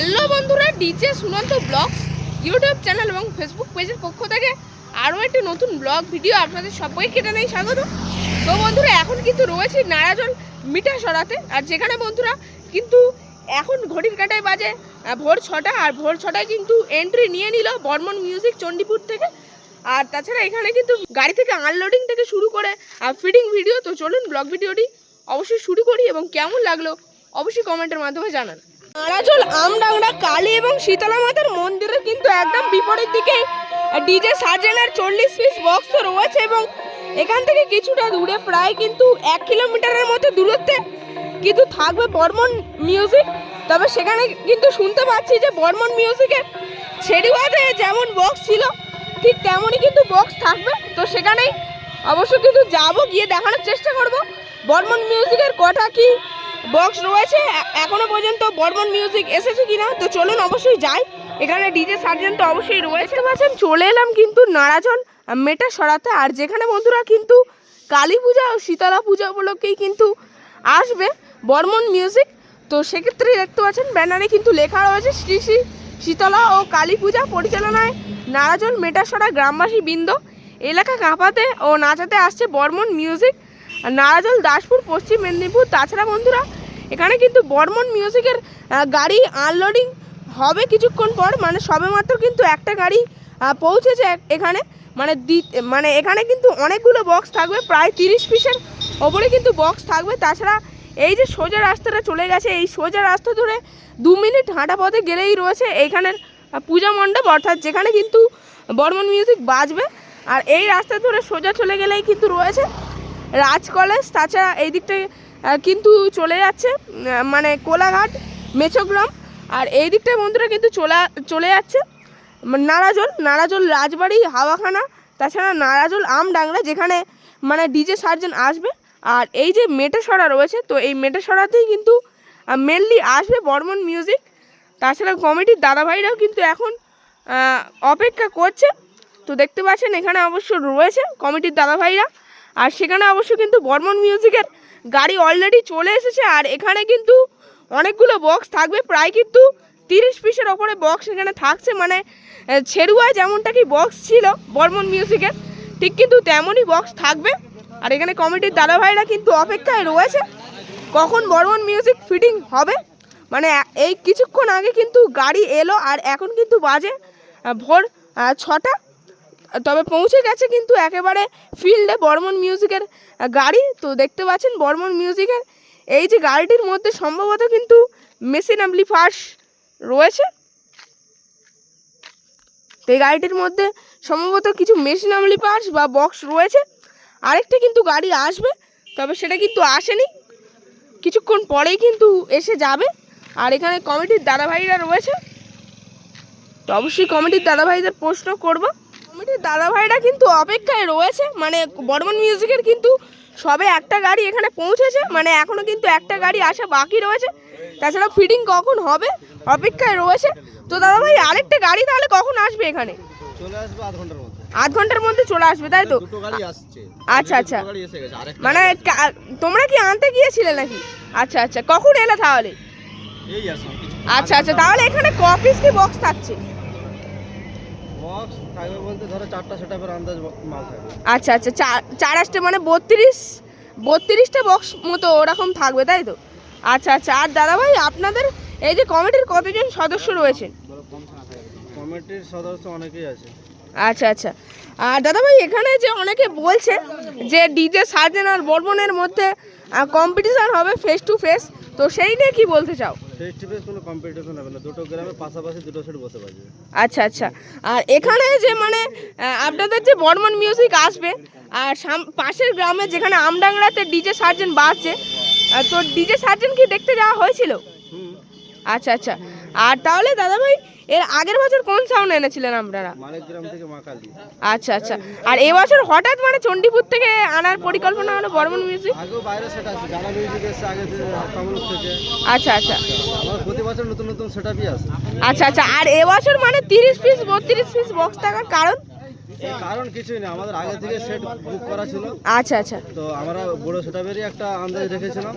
Hello বন্ধুরা, DJ Sunanta blogs, YouTube channel এবং Facebook পেজের পক্ষ থেকে আরও একটি নতুন ব্লগ ভিডিও আপনাদের সবাইকে জানাই স্বাগত। তো বন্ধুরা, এখন কিন্তু রয়েছে নারাজল মিঠা সরাতে আর যেখানে বন্ধুরা কিন্তু এখন ঘড়ির কাটায় বাজে ভোর ছটা। আর ভোর ছটায় কিন্তু এন্ট্রি নিয়ে নিল বর্মন মিউজিক চণ্ডীপুর থেকে। আর তাছাড়া এখানে কিন্তু গাড়ি থেকে আনলোডিং থেকে শুরু করে আর ফিডিং ভিডিও তো চলুন ব্লগ ভিডিওটি অবশ্যই শুরু করি এবং কেমন লাগল অবশ্যই কমেন্টের মাধ্যমে জানান। নারাজল আমডাংরা, কালী এবং শীতলা মাতার মন্দিরের কিন্তু একদম বিপরীত দিকে ডিজে সার্জেনের চল্লিশ পিস বক্স রয়েছে এবং এখান থেকে কিছুটা দূরে প্রায় কিন্তু এক কিলোমিটারের মতো দূরত্বে কিন্তু থাকবে বর্মন মিউজিক তবে সেখানে কিন্তু শুনতে পাচ্ছি যে বর্মন মিউজিকের ছেড়িওয়াতে যেমন বক্স ছিল, ঠিক তেমনই কিন্তু বক্স থাকবে। তো সেখানেই অবশ্য কিন্তু যাব, গিয়ে দেখানোর চেষ্টা করব। বর্মন মিউজিকের কটা কি বক্স রয়েছে। এখনও পর্যন্ত বর্মন মিউজিক এসেছে কিনা, তো চলুন অবশ্যই যাই। এখানে ডিজে সার্জেন্ট তো অবশ্যই রয়েছে, পাচ্ছেন। চলে এলাম কিন্তু নারাজন মেটা সরাতে। আর যেখানে বন্ধুরা কিন্তু কালী পূজা ও শীতলা পূজা উপলক্ষেই কিন্তু আসবে বর্মন মিউজিক তো সেক্ষেত্রে দেখতে পাচ্ছেন, ব্যানারে কিন্তু লেখা রয়েছে, শ্রী শ্রী শীতলা ও কালী পূজা পরিচালনায় নারাজন মেটাসরা গ্রামবাসী বৃন্দ। এলাকা কাঁপাতে ও নাচাতে আসছে বর্মন মিউজিক আর নারাজল দাসপুর, পশ্চিম মেদিনীপুর। তাছাড়া বন্ধুরা, এখানে কিন্তু বর্মন মিউজিকের গাড়ি আনলোডিং হবে কিছুক্ষণ পর। মানে সবেমাত্র কিন্তু একটা গাড়ি পৌঁছেছে এখানে। মানে মানে এখানে কিন্তু অনেকগুলো বক্স থাকবে, প্রায় তিরিশ পিসের ওপরে কিন্তু বক্স থাকবে। তাছাড়া এই যে সোজা রাস্তাটা চলে গেছে, এই সোজা রাস্তা ধরে দু মিনিট হাঁটা পথে গেলেই রয়েছে এইখানের পূজা মণ্ডপ, অর্থাৎ যেখানে কিন্তু বর্মন মিউজিক বাজবে। আর এই রাস্তা ধরে সোজা চলে গেলেই কিন্তু রয়েছে রাজ কলেজ, তাছাড়া এই দিকটায় কিন্তু চলে যাচ্ছে মানে কোলাঘাট মেচোগ্রাম আর এই দিকটায় বন্ধুরা কিন্তু চলে চলে যাচ্ছে নারাজল নারাজল রাজবাড়ি, হাওয়াখানা, তাছাড়া নারাজল আমডাংরা যেখানে মানে ডিজে সার্জন আসবে, আর এই যে মেটেসরা রয়েছে, তো এই মেটেসরাতেই কিন্তু মেনলি আসবে বর্মন মিউজিক তাছাড়া কমিটির দাদাভাইরাও কিন্তু এখন অপেক্ষা করছে, তো দেখতে পাচ্ছেন এখানে অবশ্য রয়েছে কমিটির দাদাভাইরা আর সেখানে অবশ্য কিন্তু বর্মন মিউজিকের গাড়ি অলরেডি চলে এসেছে, আর এখানে কিন্তু অনেকগুলো বক্স থাকবে। প্রায় কিন্তু তিরিশ পিসের ওপরে বক্স এখানে থাকছে মানে ছেড়ুয়ায় যেমনটা কি বক্স ছিল বর্মন মিউজিকের, ঠিক কিন্তু তেমনই বক্স থাকবে। আর এখানে কমিটির দাদাভাইরা কিন্তু অপেক্ষায় রয়েছে, কখন বর্মন মিউজিক ফিটিং হবে। মানে এই কিছুক্ষণ আগে কিন্তু গাড়ি এলো, আর এখন কিন্তু বাজে ভোর ছটা। তবে পৌঁছে গেছে কিন্তু একেবারে ফিল্ডে বর্মন মিউজিকের গাড়ি। তো দেখতে পাচ্ছেন বর্মন মিউজিকের এই যে গাড়িটির মধ্যে সম্ভবত কিন্তু মেশিন অ্যাম্পলিফায়ার্স রয়েছে। তো এই গাড়িটির মধ্যে সম্ভবত কিছু মেশিন অ্যাম্পলিফায়ার্স বা বক্স রয়েছে। আরেকটা কিন্তু গাড়ি আসবে, তবে সেটা কিন্তু আসেনি। কিছুক্ষণ পরেই কিন্তু এসে যাবে। আর এখানে কমিটির দাদাভাইরা রয়েছে। তো অবশ্যই কমিটির দাদাভাইদের প্রশ্ন করব। কমিটির দাদাভাইরা কিন্তু অপেক্ষায় রয়েছে মানে বর্মন মিউজিকের কিন্তু সবে একটা গাড়ি এখানে পৌঁছেছে মানে এখনও কিন্তু একটা গাড়ি আসা বাকি রয়েছে। তাছাড়া ফিটিং কখন হবে? অপেক্ষায় রয়েছে। তো দাদাভাই আরেকটা গাড়ি তাহলে কখন আসবে এখানে? আধ ঘণ্টার মধ্যে। চলে আসবে তাই তো? আচ্ছা, আচ্ছা। মানে তোমরা কি আনতে গিয়েছিলে নাকি? আচ্ছা আচ্ছা। কখন এলে তাহলে? আচ্ছা আচ্ছা। তাহলে এখানে ক পিস কি বক্স থাকছে? বক্স থাকবে বলতে ধরো চারটা সেটআপের আন্দাজ মাল থাকবে। আচ্ছা আচ্ছা চার আসতে মানে বত্রিশ বত্রিশটা বক্স মতো ওরকম থাকবে তাই তো? আচ্ছা আচ্ছা আর দাদাভাই আপনাদের এই যে কমিটির কতজন সদস্য রয়েছেন? কমিটির সদস্য অনেকেই আছে। আচ্ছা আচ্ছা আর দাদাভাই এখানে যে অনেকে বলছে যে ডিজে সার্জেন আর বর্মনের মধ্যে কম্পিটিশন হবে ফেস টু ফেস তো সেই নিয়ে কি বলতে চাও? কোনো কম্পিটিশন হবে না। দুটো গ্রামে পাশাপাশি দুটো সেট বসে বাজবে আচ্ছা আচ্ছা। আর এখানে যে মানে আপনাদের যে বর্মন মিউজিক আসবে আর পাশের গ্রামে যেখানে আমডাংরাতে ডিজে সার্জেন বাজছে তো ডিজে সার্জেন কি দেখতে যাওয়া হয়েছিল? আচ্ছা আচ্ছা। আর তাহলে দাদা ভাই এর আগের বছর কোন সাউন্ড এনেছিলেন আপনারা? আচ্ছা আচ্ছা। আর এবছর হঠাৎ মানে চণ্ডীপুর থেকে আনার পরিকল্পনা হলো বর্মন মিউজিক আচ্ছা আচ্ছা। প্রতি বছর নতুন নতুন আচ্ছা আচ্ছা। আর এবছর মানে তিরিশ পিস বত্রিশ পিস বক্স থাকার কারণ? কারণ কিছুই না আমাদের আগে থেকে সেট বুক করা ছিল। আচ্ছা আচ্ছা। তো আমরা বড় সেটাপেরই একটা আন্দাজ রেখেছিলাম।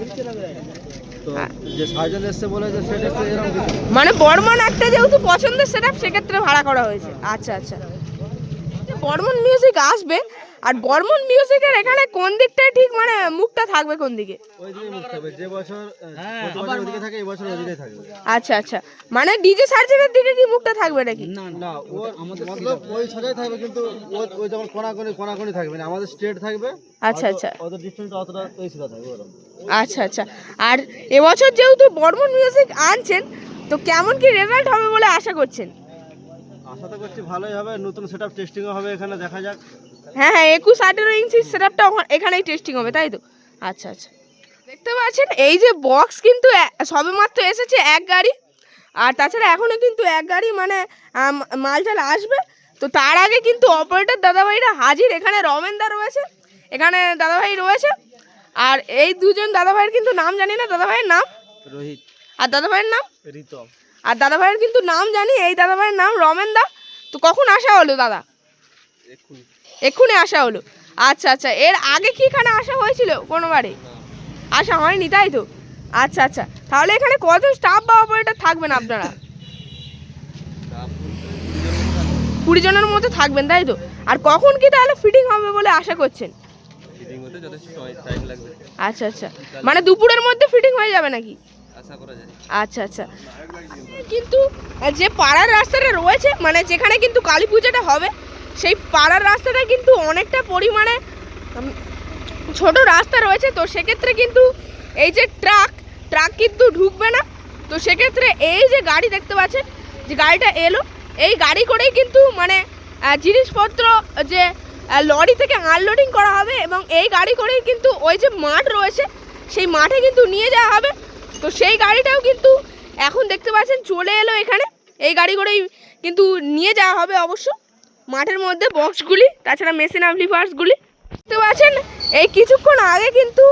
তো যে সার্জন এসে বলে যে সেট এসে এরকম কিছু মানে বর্মন একটা যেহেতু পছন্দের সেট সেক্ষেত্রে ভাড়া করা হয়েছে। আচ্ছা আচ্ছা। বর্মন মিউজিক আসবে। আর বর্মন মিউজিকের এখানে কোন দিকটায় ঠিক? মানে মুখটা থাকবে কোন দিকে? ওই দিকে মুখ থাকবে। যে বছর আহ, প্রতি বছর ওদিকে থাকে এই বছর ওদিকে থাকবে। আচ্ছা আচ্ছা। মানে ডিজে সার্জেনের দিকে কি মুখটা থাকবে নাকি? না ও মতলব ওই সোজাই থাকবে কিন্তু ও ওই যেমন কোনাকুনি কোনাকুনি থাকবে না আমাদের স্ট্রেট থাকবে। আচ্ছা আচ্ছা। অত ডিস্টেন্স অতটা ওই সিধা থাকবে আচ্ছা আচ্ছা। আর এবছর যেহেতু বর্মন মিউজিক আনছেন তো কেমন কি রেজাল্ট হবে বলে আশা করছেন? আশা তো করছি ভালোই হবে নতুন সেট আপ টেস্টিংও হবে এখানে দেখা যাক। হ্যাঁ হ্যাঁ একুশ আঠেরো ইঞ্চি সেটআপটা এখানেই টেস্টিং হবে তাই তো? আচ্ছা আচ্ছা। দেখতে পাচ্ছেন এই যে বক্স কিন্তু সবেমাত্র এসেছে এক গাড়ি আর তাছাড়া এখনও কিন্তু এক গাড়ি মানে মালটাল আসবে। তো তার আগে কিন্তু অপারেটর দাদাভাইরা হাজির এখানে রমেনদা রয়েছে এখানে দাদাভাই রয়েছে আর এই দুজন দাদাভাইয়ের কিন্তু নাম জানি না দাদাভাইয়ের নাম? রোহিত। আর দাদাভাইয়ের নাম? রিতম। আর দাদাভাইয়ের কিন্তু নাম জানি এই দাদাভাইয়ের নাম রমেনদা। তো কখন আসা হলো দাদা? এক্ষুনি। আসা হলো। আচ্ছা আচ্ছা এর আগে কি এখানে আসা হয়েছিল কোনোবারে আসা হয়নি তাই তো? আচ্ছা আচ্ছা তাহলে এখানে কজন স্টাফ বা অপারেটর থাকবেন আপনারা? কুড়ি জনের মধ্যে থাকবেন তাই তো? আর কখন কি তাহলে ফিটিং হবে বলে আশা করছেন? আচ্ছা আচ্ছা মানে দুপুরের মধ্যে ফিটিং হয়ে যাবে নাকি? আচ্ছা আচ্ছা। কিন্তু যে পাড়ার রাস্তাটা রয়েছে মানে যেখানে কিন্তু কালী পূজাটা হবে, সেই পাড়ার রাস্তাটা কিন্তু অনেকটা পরিমাণে ছোট রাস্তা রয়েছে। তো সেক্ষেত্রে কিন্তু এই যে ট্রাক ট্রাক কিন্তু ঢুকবে না। তো সেক্ষেত্রে এই যে গাড়ি দেখতে পাচ্ছেন, যে গাড়িটা এলো, এই গাড়ি করেই কিন্তু মানে জিনিসপত্র যে লরি থেকে আনলোডিং করা হবে এবং এই গাড়ি করেই কিন্তু ওই যে মাঠ রয়েছে, সেই মাঠে কিন্তু নিয়ে যাওয়া হবে। তো সেই গাড়িটাও কিন্তু এখন দেখতে পাচ্ছেন চলে এলো এখানে। এই গাড়ি করেই কিন্তু নিয়ে যাওয়া হবে অবশ্য। মাঠের মধ্যে বক্সগুলি তাছাড়া মেশিন অ্যাম্পলিফায়ার্সগুলি দেখতে পাচ্ছেন, এই কিছুক্ষণ আগে কিন্তু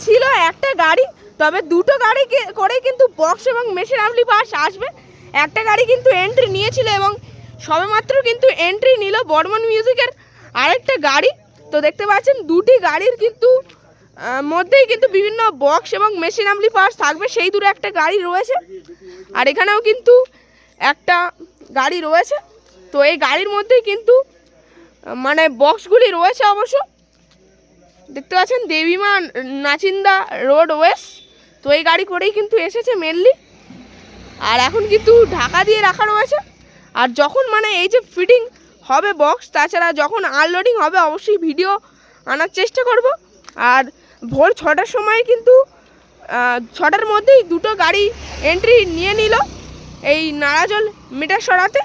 ছিল একটা গাড়ি, তবে দুটো গাড়ি কে- করেই কিন্তু বক্স এবং মেশিন অ্যাম্পলিফায়ার্স আসবে। একটা গাড়ি কিন্তু এন্ট্রি নিয়েছিল এবং সবেমাত্র কিন্তু এন্ট্রি নিল বর্মন মিউজিকের আরেকটা গাড়ি। তো দেখতে পাচ্ছেন, দুটি গাড়ির কিন্তু মধ্যেই কিন্তু বিভিন্ন বক্স এবং মেশিন অ্যাম্পলিফায়ার্স থাকবে। সেই দূরে একটা গাড়ি রয়েছে। আর এখানেও কিন্তু একটা গাড়ি রয়েছে। তো এই গাড়ির মধ্যেই কিন্তু মানে বক্সগুলি রয়েছে অবশ্য। দেখতে পাচ্ছেন, দেবীমা নাচিন্দা রোড ওয়েস্ট তো এই গাড়ি করেই কিন্তু এসেছে মেনলি আর এখন কিন্তু ঢাকা দিয়ে রাখা রয়েছে। আর যখন মানে এই যে ফিটিং হবে বক্স তাছাড়া যখন আনলোডিং হবে, অবশ্যই ভিডিও আনার চেষ্টা করব। আর ভোর ছটার সময় কিন্তু ছটার মধ্যেই দুটো গাড়ি এন্ট্রি নিয়ে নিল, এই নারাজল মিটার সরাতে।